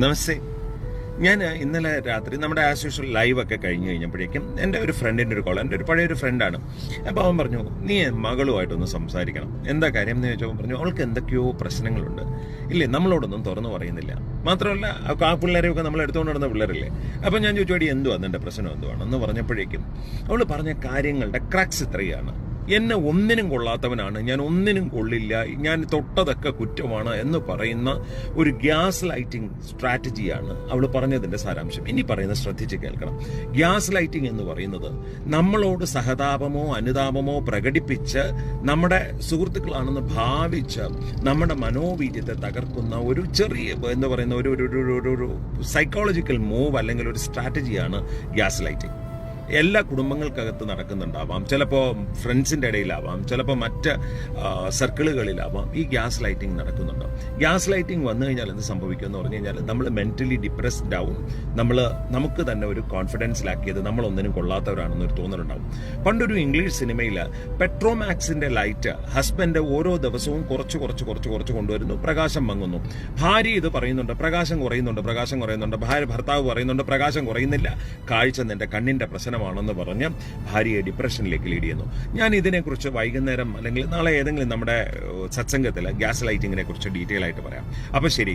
നമസ്തേ. ഞാൻ ഇന്നലെ രാത്രി നമ്മുടെ ആസ് യൂഷ്വൽ ലൈവ് ഒക്കെ കഴിഞ്ഞ് കഴിഞ്ഞപ്പോഴേക്കും എന്റെ ഒരു ഫ്രണ്ടിന്റെ ഒരു കോൾ എന്റെ ഒരു പഴയൊരു ഫ്രണ്ടാണ് അപ്പോൾ അവൻ പറഞ്ഞു നീ മകളുമായിട്ടൊന്ന് സംസാരിക്കണം. എന്താ കാര്യം? എന്ന് ചോദിച്ചപ്പോൾ പറഞ്ഞു അവൾക്ക് എന്തൊക്കെയോ പ്രശ്നങ്ങളുണ്ട്. ഇല്ലേ നമ്മളോടൊന്നും തുറന്നു പറയുന്നില്ല. മാത്രമല്ല ആ പിള്ളേരെയൊക്കെ നമ്മൾ എടുത്തുകൊണ്ട് നടന്ന പിള്ളേരല്ലേ? അപ്പം ഞാൻ ചോദിച്ചു അടി എന്തുവാ നിന്റെ പ്രശ്നം? എന്തുവാണെന്ന്? പറഞ്ഞപ്പോഴേക്കും അവൾ പറഞ്ഞ കാര്യങ്ങളുടെ ക്രാക്സ് ഇത്രയാണ്. എന്നെ ഒന്നിനും കൊള്ളാത്തവനാണ്. ഞാൻ ഒന്നിനും കൊള്ളില്ല. ഞാൻ തൊട്ടതൊക്കെ കുറ്റമാണ് എന്ന് പറയുന്ന ഒരു ഗ്യാസ് ലൈറ്റിംഗ് സ്ട്രാറ്റജിയാണ് അവൾ പറഞ്ഞതിന്റെ സാരാംശം. ഇനി പറയുന്നത് ശ്രദ്ധിച്ച് കേൾക്കണം. ഗ്യാസ് ലൈറ്റിംഗ് എന്ന് പറയുന്നത് നമ്മളോട് സഹതാപമോ അനുതാപമോ പ്രകടിപ്പിച്ച് നമ്മുടെ സുഹൃത്തുക്കളാണെന്ന് ഭാവിച്ച് നമ്മുടെ മനോവീര്യത്തെ തകർക്കുന്ന ഒരു ചെറിയ എന്ന് പറയുന്ന ഒരു- ഒരു സൈക്കോളജിക്കൽ മൂവ് അല്ലെങ്കിൽ ഒരു സ്ട്രാറ്റജിയാണ് ഗ്യാസ് ലൈറ്റിംഗ്. എല്ലാ കുടുംബങ്ങൾക്കകത്ത് നടക്കുന്നുണ്ടാവാം. ചിലപ്പോൾ ഫ്രണ്ട്സിന്റെ ഇടയിലാവാം. ചിലപ്പോൾ മറ്റ് സർക്കിളുകളിലാവാം. ഈ ഗ്യാസ് ലൈറ്റിംഗ് നടക്കുന്നുണ്ടാവും ഗ്യാസ് ലൈറ്റിംഗ് വന്നു കഴിഞ്ഞാൽ എന്ത് സംഭവിക്കും എന്ന് പറഞ്ഞു കഴിഞ്ഞാൽ നമ്മൾ മെന്റലി ഡിപ്രസ്ഡ് ആവും. നമ്മൾ നമുക്ക് തന്നെ ഒരു കോൺഫിഡൻസ് കോൺഫിഡൻസിലാക്കിയത് നമ്മളൊന്നിനും കൊള്ളാത്തവരാണെന്നൊരു തോന്നലുണ്ടാവും. പണ്ടൊരു ഇംഗ്ലീഷ് സിനിമയിൽ പെട്രോമാക്സിന്റെ ലൈറ്റ് ഹസ്ബൻഡ് ഓരോ ദിവസവും കുറച്ച് കുറച്ച് കുറച്ച് കുറച്ച് കൊണ്ടുവരുന്നു. പ്രകാശം മങ്ങുന്നു. ഭാര്യ ഇത് പറയുന്നുണ്ട്. പ്രകാശം കുറയുന്നുണ്ട്. പ്രകാശം കുറയുന്നുണ്ട്. ഭാര്യ ഭർത്താവ് പറയുന്നുണ്ട്. പ്രകാശം കുറയുന്നില്ല. കാഴ്ച നിന്റെ കണ്ണിന്റെ പ്രശ്നമാണെന്ന് പറഞ്ഞ് ഭാര്യയെ ഡിപ്രഷനിലേക്ക് ലീഡ് ചെയ്യുന്നു. ഞാൻ ഇതിനെക്കുറിച്ച് വൈകുന്നേരം അല്ലെങ്കിൽ നാളെ ഏതെങ്കിലും നമ്മുടെ സത്സംഗത്തിൽ ഗ്യാസ് ലൈറ്റിങ്ങിനെ കുറിച്ച് ഡീറ്റെയിൽ ആയിട്ട് പറയാം. അപ്പോൾ ശരി.